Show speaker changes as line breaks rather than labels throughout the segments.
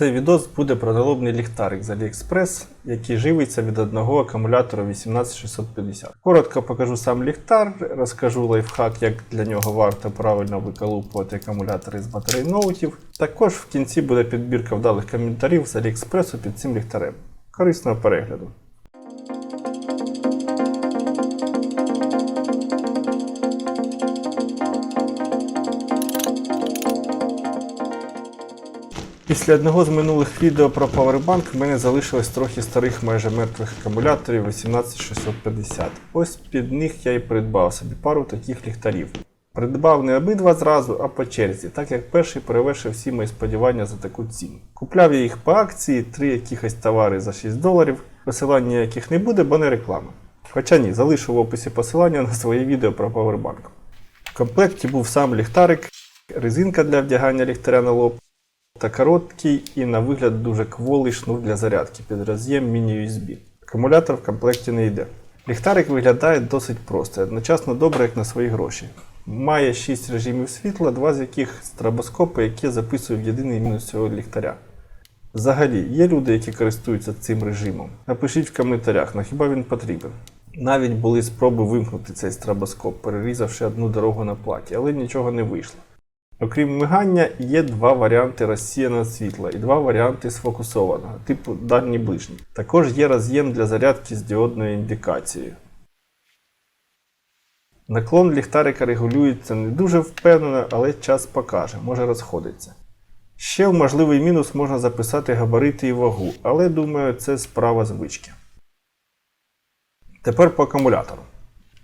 Цей відос буде про налобний ліхтарик з AliExpress, який живиться від одного акумулятора 18650. Коротко покажу сам ліхтар, розкажу лайфхак, як для нього варто правильно виколупувати акумулятори з батарей ноутів. Також в кінці буде підбірка вдалих коментарів з AliExpress під цим ліхтарем. Корисного перегляду! Після одного з минулих відео про Powerbank в мене залишилось трохи старих майже мертвих акумуляторів 18650. Ось під них я і придбав собі пару таких ліхтарів. Придбав не обидва зразу, а по черзі, так як перший перевершив всі мої сподівання за таку ціну. Купляв я їх по акції, три якихось товари за 6 доларів, посилання яких не буде, бо не реклама. Хоча ні, залишу в описі посилання на своє відео про Powerbank. В комплекті був сам ліхтарик, резинка для вдягання ліхтаря на лоб, та короткий і на вигляд дуже кволий шнур для зарядки під роз'єм міні-USB. Акумулятор в комплекті не йде. Ліхтарик виглядає досить просто, одночасно добре, як на свої гроші. Має 6 режимів світла, два з яких стробоскопи, які я записую в єдиний мінус цього ліхтаря. Взагалі, є люди, які користуються цим режимом. Напишіть в коментарях, на хіба він потрібен. Навіть були спроби вимкнути цей стробоскоп, перерізавши одну дорогу на платі, але нічого не вийшло. Окрім мигання, є два варіанти розсіяного світла і два варіанти сфокусованого, типу дальній ближній. Також є роз'єм для зарядки з діодною індикацією. Наклон ліхтарика регулюється не дуже впевнено, але час покаже, може розходиться. Ще в можливий мінус можна записати габарити і вагу, але думаю, це справа звички. Тепер по акумулятору.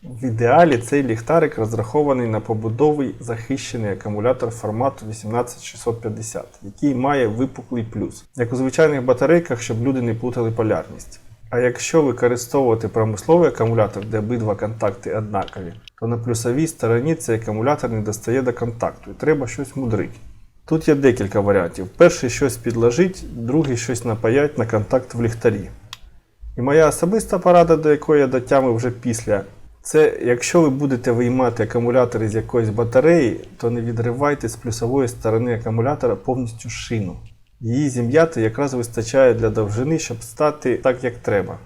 В ідеалі цей ліхтарик розрахований на побудовий захищений акумулятор формату 18650, який має випуклий плюс, як у звичайних батарейках, щоб люди не плутали полярність. А якщо використовувати промисловий акумулятор, де обидва контакти однакові, то на плюсовій стороні цей акумулятор не достає до контакту і треба щось мудрити. Тут є декілька варіантів. Перший щось підложить, другий щось напаять на контакт в ліхтарі. І моя особиста порада, до якої я дотямив вже після, це якщо ви будете виймати акумулятор з якоїсь батареї, то не відривайте з плюсової сторони акумулятора повністю шину. Її зім'яти якраз вистачає для довжини, щоб стати так, як треба.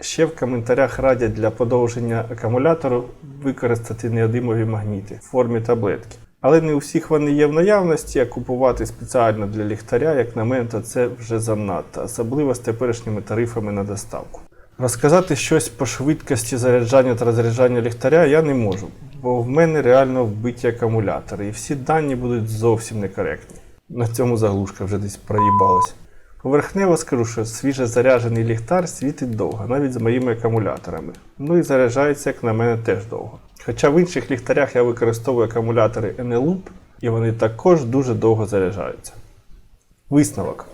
Ще в коментарях радять для подовження акумулятору використати неодимові магніти в формі таблетки. Але не у всіх вони є в наявності, а купувати спеціально для ліхтаря, як на мене, то це вже занадто, особливо з теперішніми тарифами на доставку. Розказати щось по швидкості заряджання та розряджання ліхтаря я не можу, бо в мене реально вбиті акумулятори, і всі дані будуть зовсім некоректні. На цьому заглушка вже десь проїбалась. Поверхнево скажу, що свіже заряджений ліхтар світить довго, навіть з моїми акумуляторами. Ну і заряджається, як на мене, теж довго. Хоча в інших ліхтарях я використовую акумулятори Eneloop, і вони також дуже довго заряджаються. Висновок.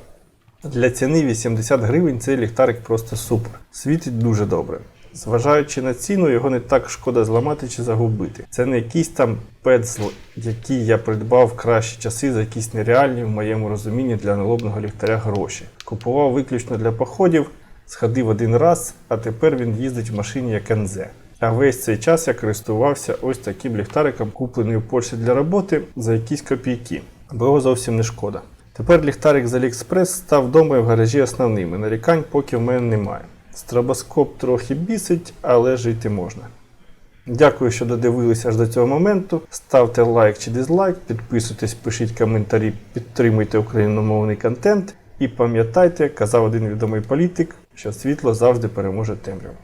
Для ціни 80 гривень цей ліхтарик просто супер. Світить дуже добре. Зважаючи на ціну, його не так шкода зламати чи загубити. Це не якийсь там пецл, який я придбав в кращі часи за якісь нереальні в моєму розумінні для налобного ліхтаря гроші. Купував виключно для походів, сходив один раз, а тепер він їздить в машині як НЗ. А весь цей час я користувався ось таким ліхтариком, куплений в Польщі для роботи за якісь копійки, бо його зовсім не шкода. Тепер ліхтарик з AliExpress став вдома і в гаражі основним, і нарікань поки в мене немає. Стробоскоп трохи бісить, але жити можна. Дякую, що додивилися аж до цього моменту. Ставте лайк чи дизлайк, підписуйтесь, пишіть коментарі, підтримуйте україномовний контент. І пам'ятайте, казав один відомий політик, що світло завжди переможе темряву.